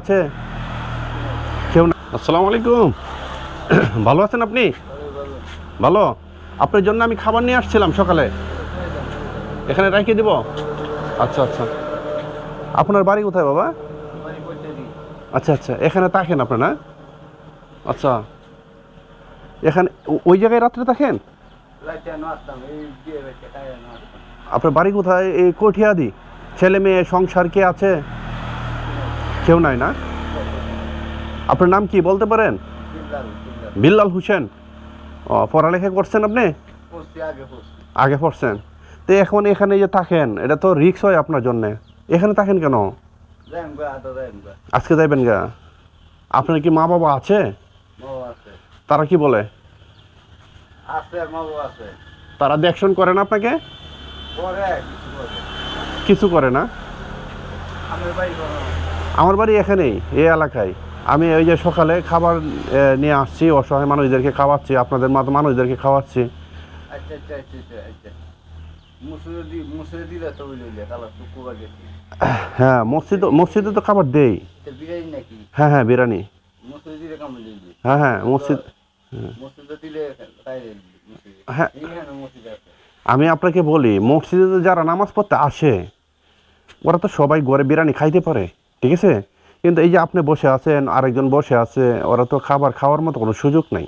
আছে? কেউ না আসসালামু আলাইকুম। ভালো আছেন আপনি? ভালো? আপনার জন্য আমি খাবার নিয়ে আসছিলাম সকালে। এখানে রেখে দিব? আচ্ছা আচ্ছা। আপনার বাড়ি কোথায় বাবা? আচ্ছা আচ্ছা। এখানে থাকেন আপনার? না আচ্ছা। এখানে ওই জায়গায় রাত্রে থাকেন? আপনার বাড়ি কোথায়? এই কঠিয়াদি। ছেলে মেয়ে, সংসার কে আছে? কেউ নাই না? আপনার নাম কি বলতে পারেন? বিল্লাল হোসেন। ও পড়ালেখা করছেন আপনি? আগে পড়ছেন। তো এখন এখানে যে থাকেন এটা তো রিক্স হয় আপনার জন্যে। এখানে থাকেন কেন? আজকে যাইবেন গা? আপনার কি মা বাবা আছে। তারা কি বলে? তারা দেখশন করে না আপনাকে? কিছু করে। না? আমার বাড়ি এখানেই এই এলাকায়। আমি ওই যে সকালে খাবার নিয়ে আসছি অসহায় মানুষদেরকে খাওয়াচ্ছি আপনাদের মতো মানুষদেরকে খাওয়াচ্ছি। হ্যাঁ মসজিদ মসজিদে তো খাবার দেই। হ্যাঁ হ্যাঁ বিরিয়ানি। হ্যাঁ হ্যাঁ মসজিদ হ্যাঁ। আমি আপনাকে বলি মসজিদে যারা নামাজ পড়তে আসে ওরা তো সবাই ঘরে বিরিয়ানি খাইতে পারে। ঠিক আছে? কিন্তু এই যে আপনি বসে আছেন আরেকজন বসে আছে ওরা তো খাবার খাওয়ার মতো কোনো সুযোগ নাই।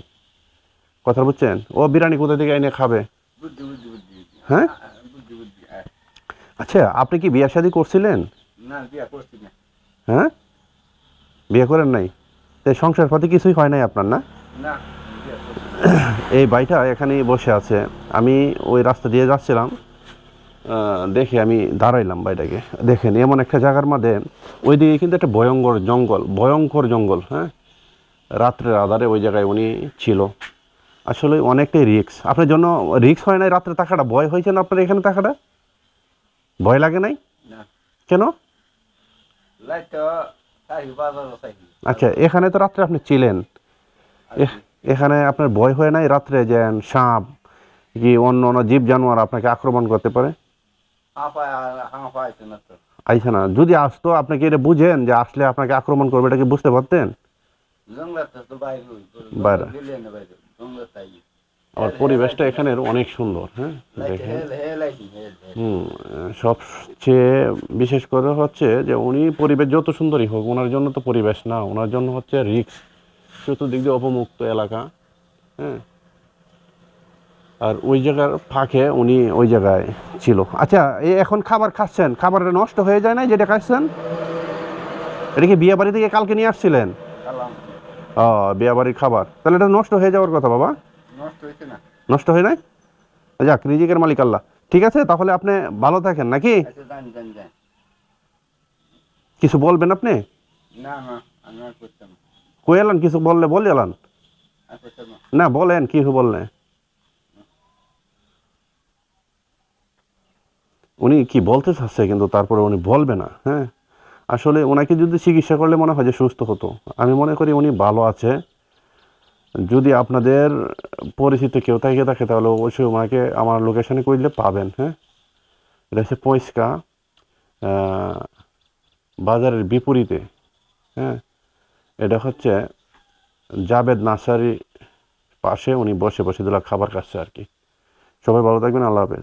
কথা বুঝছেন? ও বিরিয়ানি কোথা থেকে এনে খাবে? হ্যাঁ? আচ্ছা আপনি কি বিয়ে শাদি করছিলেন? হ্যাঁ? বিয়ে করেন নাই? তো সংসার পাতি কিছুই হয় নাই আপনার না? এই বাড়িটা এখানেই বসে আছে। আমি ওই রাস্তা দিয়ে যাচ্ছিলাম। দেখে আমি দাঁড়াইলাম বাড়িটাকে দেখেন এমন একটা জায়গার মধ্যে ওইদিকে কিন্তু একটা ভয়ঙ্কর জঙ্গল ভয়ঙ্কর জঙ্গল হ্যাঁ? রাত্রের আধারে ওই জায়গায় উনি ছিল। আসলে অনেকটাই রিক্স আপনার জন্য রিক্স হয় নাই রাত্রে থাকাটা? ভয় হয়েছে না আপনার এখানে থাকাটা? ভয় লাগে নাই? কেন? আচ্ছা এখানে তো রাত্রে আপনি ছিলেন। এ- এখানে আপনার ভয় হয় নাই রাত্রে যে সাপ কি অন্য অন্য জীব জানোয়ার আপনাকে আক্রমণ করতে পারে? আইসা না যদি আসতো আপনাকে এটা বুঝেন যে আসলে আপনাকে আক্রমণ করবে এটা কি বুঝতে পারতেন? বাইরে আর পরিবেশটা এখানের অনেক সুন্দর হ্যাঁ? দেখেন। হুম সবচেয়ে বিশেষ করে হচ্ছে যে উনি পরিবেশ যত সুন্দরই হোক ওনার জন্য তো পরিবেশ না ওনার জন্য হচ্ছে রিক্স চতুর্দিক দিয়ে অপমুক্ত এলাকা হ্যাঁ? আর ওই জায়গার ফাঁকে উনি ওই জায়গায় ছিল। আচ্ছা এই এখন খাবার খাচ্ছেন খাবারটা নষ্ট হয়ে যায় না যেটা খাচ্ছেন? এটা কি বিয়ে বাড়ি থেকে কালকে নিয়ে আসছিলেন? ও বিয়ে বাড়ির খাবার। তাহলে এটা নষ্ট হয়ে যাওয়ার কথা বাবা। নষ্ট হয় নাই? যাক রিজিকের মালিক আল্লাহ। ঠিক আছে তাহলে আপনি ভালো থাকেন নাকি? আচ্ছা কিছু বলবেন আপনি। কই এলান? কিছু বললে বলে এলান। না বলেন কি বললে? উনি কি বলতে চাচ্ছে কিন্তু তারপরে উনি বলবে না হ্যাঁ? আসলে ওনাকে যদি চিকিৎসা করলে মনে হয় যে সুস্থ হতো। আমি মনে করি উনি ভালো আছে। যদি আপনাদের পরিচিত কেউ থাকে থাকে তাহলে অবশ্যই ওনাকে আমার লোকেশানে করলে পাবেন হ্যাঁ? এটা হচ্ছে পয়স্কা বাজারের বিপরীতে হ্যাঁ? এটা হচ্ছে জাবেদ নার্সারি পাশে উনি বসে বসে দিলা খাবার খাচ্ছে আর কি। সবাই ভালো থাকবেন, আল্লাহ হাফেজ।